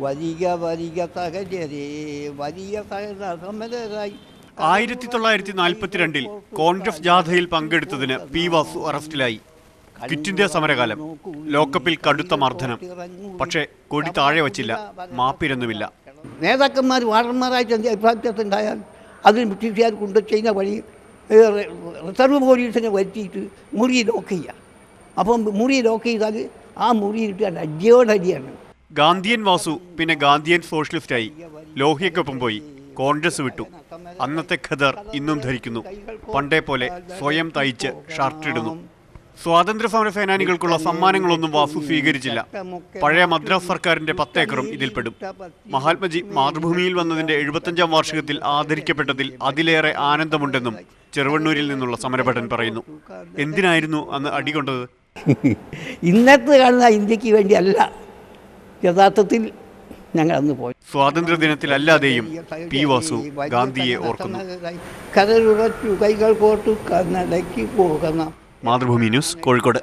വലിയ വലിയ സഹചരേ വലിയ സമരായി ആയിരത്തി തൊള്ളായിരത്തി നാൽപ്പത്തിരണ്ടിൽ കോൺഗ്രസ് ജാഥയിൽ പങ്കെടുത്തതിന് പി വാസു അറസ്റ്റിലായി. ക്വിറ്റ് ഇന്ത്യ സമരകാലം ലോക്കപ്പിൽ കടുത്ത മർദ്ദനം. പക്ഷേ കൊടി താഴെ വച്ചില്ല മാപ്പിരൊന്നുമില്ല. നേതാക്കന്മാർ വാർഡന്മാരായിട്ട് എന്ത് അഭിപ്രായത്തിലുണ്ടായാൽ അതിന് ബ്രിട്ടീഷുകാർ കൊണ്ടു ചെയ്യുന്ന വഴി റിസർവ് പോലീസിനെ വരുത്തിയിട്ട് മുറി ലോക്ക് ചെയ്യുക. അപ്പം മുറി ലോക്ക് ചെയ്താൽ ആ മുറിയിട്ട് അടിയോടടിയാണ്. ഗാന്ധിയൻ വാസു പിന്നെ ഗാന്ധിയൻ സോഷ്യലിസ്റ്റായി. ലോഹിയക്കൊപ്പം പോയി. കോൺഗ്രസ് വിട്ടു. അന്നത്തെ ഖദർ ഇന്നും ധരിക്കുന്നു. പണ്ടേ പോലെ സ്വയം തയ്ച്ച് ഷർട്ടിടുന്നു സ്വാതന്ത്ര്യ സമര സേനാനികൾക്കുള്ള സമ്മാനങ്ങളൊന്നും വാസു സ്വീകരിച്ചില്ല. പഴയ മദ്രാസ് സർക്കാരിന്റെ പത്തേക്കറും ഇതിൽപ്പെടും. മഹാത്മജി മാതൃഭൂമിയിൽ വന്നതിന്റെ എഴുപത്തഞ്ചാം വാർഷികത്തിൽ ആദരിക്കപ്പെട്ടതിൽ അതിലേറെ ആനന്ദമുണ്ടെന്നും ചെറുവണ്ണൂരിൽ നിന്നുള്ള സമരഭടൻ പറയുന്നു. എന്തിനായിരുന്നു അന്ന് അടികൊണ്ടത് ഇന്നത്തെ കാണുന്ന ഇന്ത്യയ്ക്ക് വേണ്ടിയല്ല. യഥാർത്ഥത്തിൽ ഞങ്ങൾ അന്ന് പോയി. സ്വാതന്ത്ര്യ ദിനത്തിലല്ലാതെയും പി വാസു ഗാന്ധിയെ ഓർക്കുന്നു. കരളുറച്ചു കൈകൾ കോർത്തു കന്നടയ്ക്ക് പോകണം. മാതൃഭൂമി ന്യൂസ് കോഴിക്കോട്.